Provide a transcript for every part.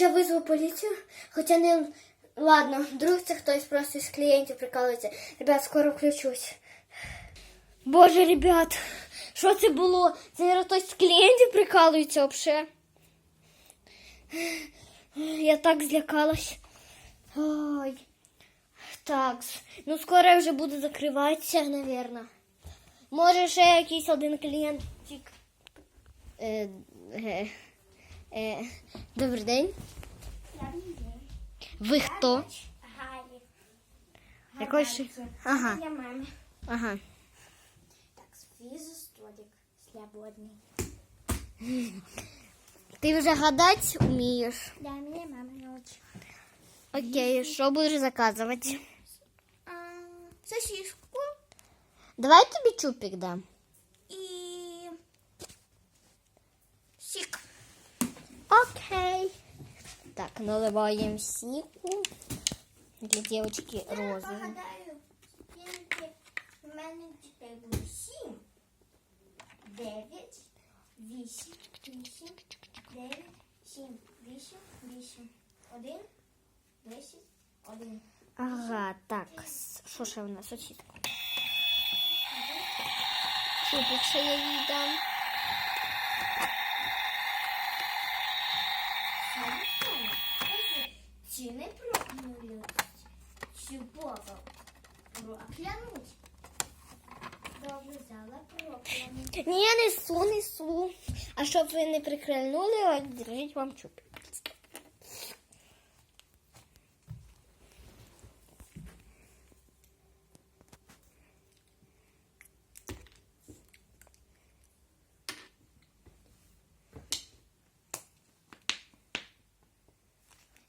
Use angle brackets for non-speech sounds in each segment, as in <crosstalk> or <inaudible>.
Хоча визву поліцію, хоча не. Ладно, вдруг це хтось просто із клієнтів прикалується. Ребят, скоро включусь. Боже, ребят, що це було? Це наверно, хтось з клієнтів прикалується взагалі. Я так злякалась. Ой. Так, ну скоро я вже буду закриватися, напевно. Може, ще якийсь один клієнтик. Е, е, е, добрий день. Ви хто? Гарі. Якось ще- Ага. Я мамі. Ага. Так, фізу столик свободний. Ти вже гадати вмієш? Да, мені мама научила. Окей, що будеш заказувати? А, сосиску Давай тобі чупик дам. і сік. Окей. Так, наливаємо сіку. Для дівчинки розовий. погадаю, скільки мене було сім, дев'ять, вісім, вісім, дев'ять, сім, вісім, вісім, один, десять, один. Ага, так. Що ще в нас? Сосиска. Чупик ще я їй дам. Чи не проклянули? Чи Бога Добре, взяла проклянуть. Ні, несу, несу. А щоб ви не прикрильнули, держіть вам чупик.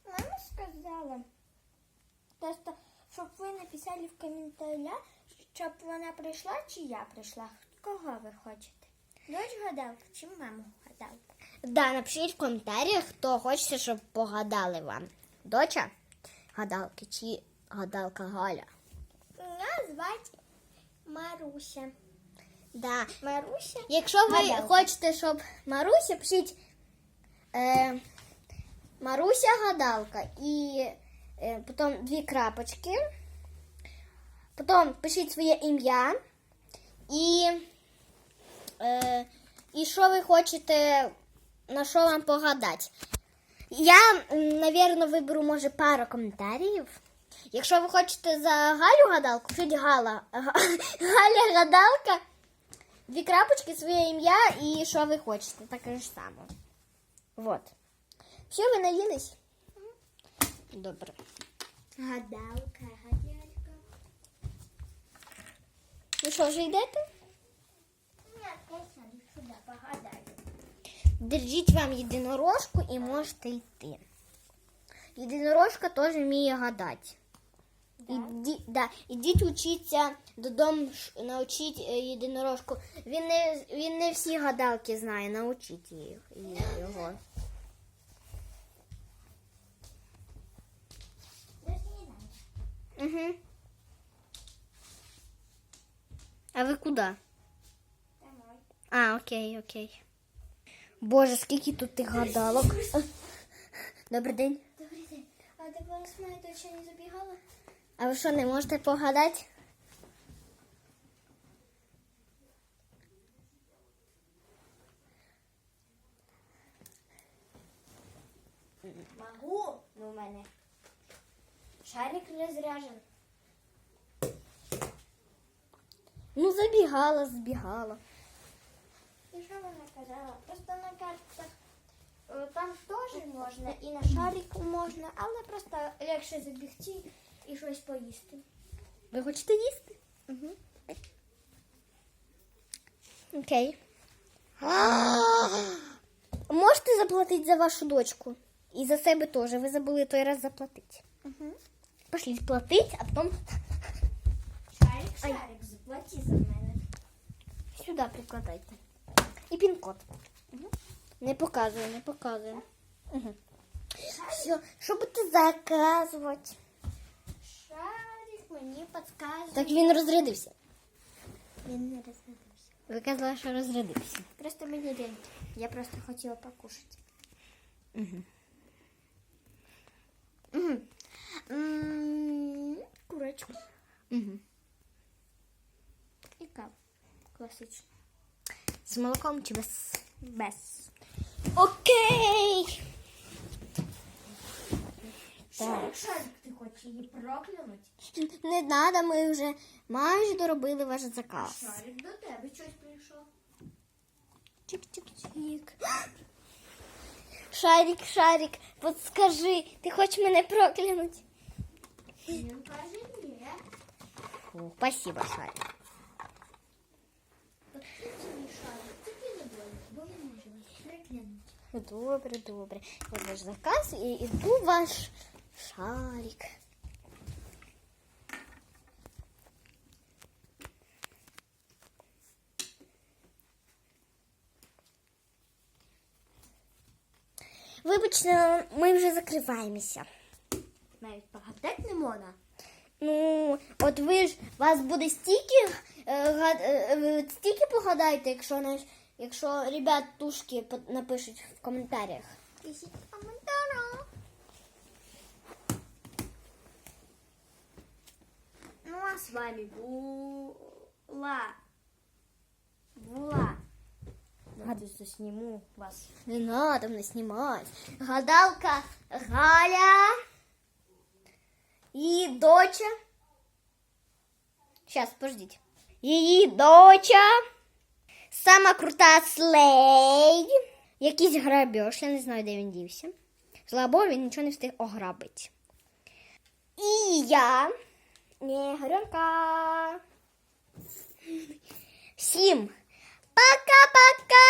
Мама сказала, просто, написали в коментарях, щоб вона прийшла чи я прийшла. Кого ви хочете? Дочь гадалка чи маму гадалку? Да, напишіть в коментарях, хто хоче, щоб погадали вам. Доча гадалки чи гадалка Галя. Мене звати Маруся. Да. Маруся? Якщо ви Гадалка. хочете, щоб Маруся, пишіть е, Маруся гадалка і е, потім дві крапочки. Потім пишіть своє ім'я і, е, і що ви хочете, на що вам погадати. Я, м, навірно, виберу, може, пару коментарів. Якщо ви хочете за Галю гадалку, пишіть Гала. <laughs> Галя гадалка. Дві крапочки, своє ім'я і що ви хочете, таке ж саме. Вот. Все, ви наїлись? Добре. Гадалка, гадалка. Що, вже йдете? Держіть вам єдинорожку і можете йти. Єдинорожка теж вміє гадати. Іді, да, ідіть учіться додому, научіть е, єдинорожку. Він не, він не всі гадалки знає, научіть їх, його. Угу. А ви куди? Домой. А, окей, окей. Боже, скільки тут тих гадалок. Добрий день. Добрий день. А до вас моя доча не забігала? А ви що, не можете погадати? Могу, ну у мене. Шарик розряжен. Ну, забігала, збігала. І що вона казала? Просто на картах е, там теж можна, і на шарику можна, але просто легше забігти і щось поїсти. Ви хочете їсти? Угу. Окей. Можете заплатити за вашу дочку? І за себе теж. Ви забули той раз заплатити. Угу. Пошліть платити, а потім Шарик, шарик, заплати за мене. сюди прикладайте. І пін-код. Не показую, не показую. Угу. Все, що будете заказувати? Шарик мені підказує. Так він розрядився. Він не розглядався. Ви казали, що розрядився. Просто мені лень. Я просто хотіла покушати. Угу. Угу. Курочку. Угу. Класично. З молоком чи без? Без. Окей. Шарик, шарик, ти хочеш її проклянути? Не треба, ми вже майже доробили ваш заказ. Шарик до тебе щось прийшов. Чик-чик-чик. <gasps> Шарик, шарик, подскажи, ти хочеш мене проклянути? Він каже, ні. Спасибо, шарик. Так ти собі шарик, тобі не больно, бо він може вас приклянути. Добре, добре. Ось ваш заказ і іду ваш шарик. Вибачте, ми вже закриваємося. Навіть погадати не можна. Ну, от ви ж вас буде стільки, е, гад- е, стільки погадайте, якщо наш, якщо ребят тушки по- напишуть в коментарях. Пишіть коментарі. Ну, а с вами була. Була. Давайте засніму вас. Не надо мне снимать. Гадалка Галя и доча. Сейчас, подождите. Її доча. Сама крута слей. Якийсь грабіж, я не знаю, де він дівся. Слабо він нічого не встиг ограбити. І я. Не, Горенка. Всім пока-пока!